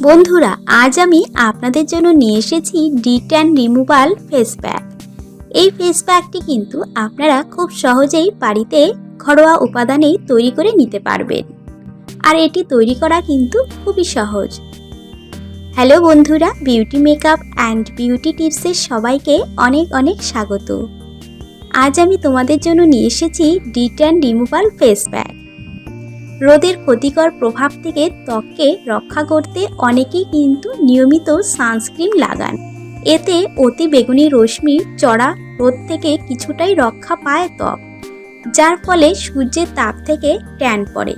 বন্ধুরা, আজ আমি আপনাদের জন্য নিয়ে এসেছি D tan removal face pack এই ফেস প্যাকটি কিন্তু আপনারা খুব সহজেই বাড়িতে ঘরোয়া উপাদানেই তৈরি করে নিতে পারবেন। আর এটি তৈরি করা কিন্তু খুবই সহজ। হ্যালো বন্ধুরা বিউটি মেকআপ অ্যান্ড বিউটি টিপসের সবাইকে অনেক অনেক স্বাগত। আজ আমি তোমাদের জন্য নিয়ে এসেছি D tan removal face pack রোদের ক্ষতিকর প্রভাব থেকে ত্বককে রক্ষা করতে অনেকেই কিন্তু নিয়মিত সানস্ক্রিন লাগান। এতে অতি বেগুনি রশ্মির চড়া রোদ থেকে কিছুটাই রক্ষা পায় ত্বক, যার ফলে সূর্যের তাপ থেকে ট্যান পড়ে।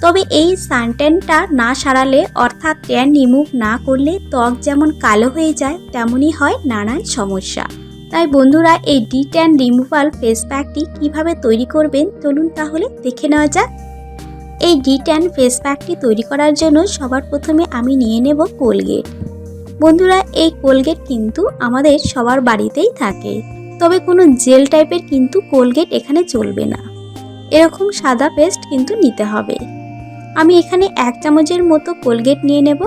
তবে এই সানট্যানটা না সারালে, অর্থাৎ ট্যান রিমুভ না করলে ত্বক যেমন কালো হয়ে যায়, তেমনই হয় নানান সমস্যা। তাই বন্ধুরা, এই ডি ট্যান রিমুভাল ফেস প্যাকটি কীভাবে তৈরি করবেন, চলুন তাহলে দেখে নেওয়া যাক। এই ডি ট্যান ফেস প্যাকটি তৈরি করার জন্য সবার প্রথমে আমি নিয়ে নেব কোলগেট বন্ধুরা, এই কোলগেট কিন্তু আমাদের সবার বাড়িতেই থাকে। তবে কোনো জেল টাইপের কিন্তু কোলগেট এখানে চলবে না। এরকম সাদা পেস্ট কিন্তু নিতে হবে। আমি এখানে এক চামচের মতো কোলগেট নিয়ে নেব।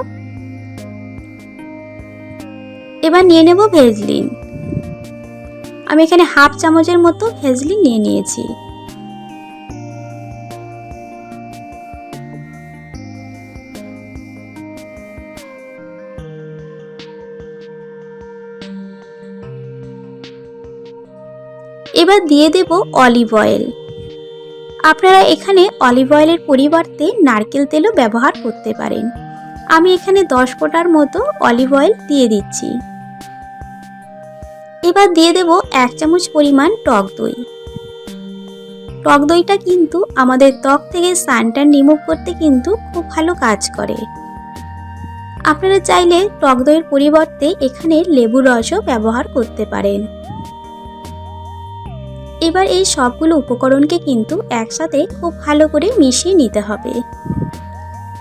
এবার নিয়ে নেব ভেজলিন আমি এখানে হাফ চামচের মতো ভেজলিন নিয়ে নিয়েছি। এবার দিয়ে দেব অলিভ অয়েল। আপনারা এখানে অলিভ অয়েলের পরিবর্তে নারকেল তেলও ব্যবহার করতে পারেন। আমি এখানে দশ ফোঁটার মতো অলিভ অয়েল দিয়ে দিচ্ছি। এবার দিয়ে দেব এক চামচ পরিমাণ টক দই। টক দইটা কিন্তু আমাদের ত্বক থেকে সানটান রিমুভ করতে কিন্তু খুব ভালো কাজ করে। আপনারা চাইলে টক দইয়ের পরিবর্তে এখানে লেবুর রসও ব্যবহার করতে পারেন। এবার এই সবগুলো উপকরণকে কিন্তু একসাথে খুব ভালো করে মিশিয়ে নিতে হবে।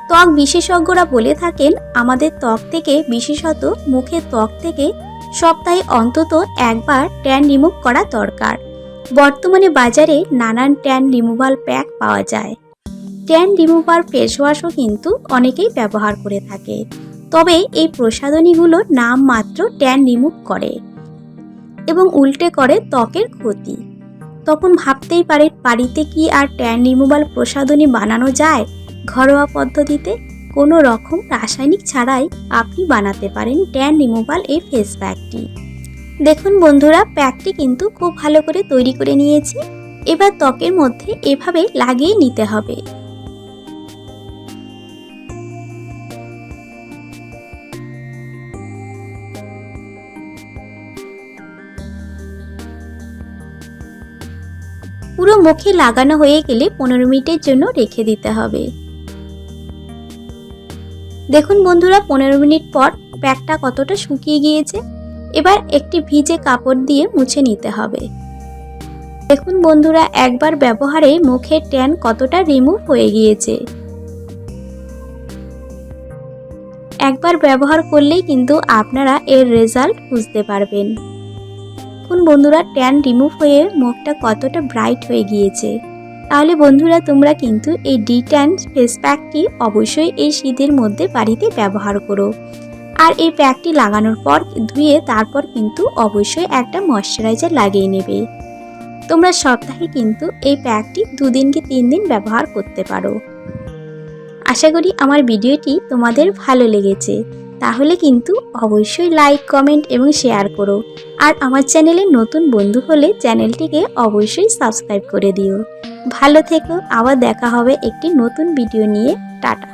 ত্বক বিশেষজ্ঞরা বলে থাকেন, আমাদের ত্বক থেকে, বিশেষত মুখের ত্বক থেকে, সপ্তাহে অন্তত একবার ট্যান রিমুভ করা দরকার। বর্তমানে বাজারে নানান ট্যান রিমুভাল প্যাক পাওয়া যায়। ট্যান রিমুভার ফেস ওয়াশও কিন্তু অনেকেই ব্যবহার করে থাকে। তবে এই প্রসাধনীগুলো নাম মাত্র ট্যান রিমুভ করে এবং উল্টে করে ত্বকের ক্ষতি। তখন ভাবতেই পারে বাড়িতে কি আর ট্যান রিমুভাল প্রসাধনী বানানো যায়? ঘরোয়া পদ্ধতিতে কোনো রকম রাসায়নিক ছাড়াই আপনি বানাতে পারেন ট্যান রিমুভাল এই ফেস প্যাকটি। দেখুন বন্ধুরা, প্যাকটি কিন্তু খুব ভালো করে তৈরি করে নিয়েছি। এবার ত্বকের মধ্যে এভাবে লাগিয়ে নিতে হবে। পুরো মুখে লাগানো হয়ে গেলে পনেরো মিনিটের জন্য রেখে দিতে হবে। দেখুন বন্ধুরা, পনেরো মিনিট পর প্যাকটা কতটা শুকিয়ে গিয়েছে। এবার একটি ভিজে কাপড় দিয়ে মুছে নিতে হবে। দেখুন বন্ধুরা, একবার ব্যবহারে মুখের ট্যান কতটা রিমুভ হয়ে গিয়েছে। একবার ব্যবহার করলেই কিন্তু আপনারা এর রেজাল্ট বুঝতে পারবেন। দেখুন বন্ধুরা ট্যান রিমুভ হয়ে মুখটা কতটা ব্রাইট হয়ে গিয়েছে। তাহলে বন্ধুরা তোমরা কিন্তু এই ডি ট্যান ফেস প্যাকটি অবশ্যই এই শীতের মধ্যে বাড়িতে ব্যবহার করো। আর এই প্যাকটি লাগানোর পর ধুয়ে তারপর কিন্তু অবশ্যই একটা ময়শ্চারাইজার লাগিয়ে নেবে। তোমরা সপ্তাহে কিন্তু এই প্যাকটি দুদিন কি তিন দিন ব্যবহার করতে পারো। আশা করি আমার ভিডিওটি তোমাদের ভালো লেগেছে। তাহলে কিন্তু অবশ্যই লাইক কমেন্ট এবং শেয়ার করো। আর আমার চ্যানেলে নতুন বন্ধু হলে চ্যানেলটিকে অবশ্যই সাবস্ক্রাইব করে দিও। ভালো থেকো, আবার দেখা হবে একটি নতুন ভিডিও নিয়ে। টাটা।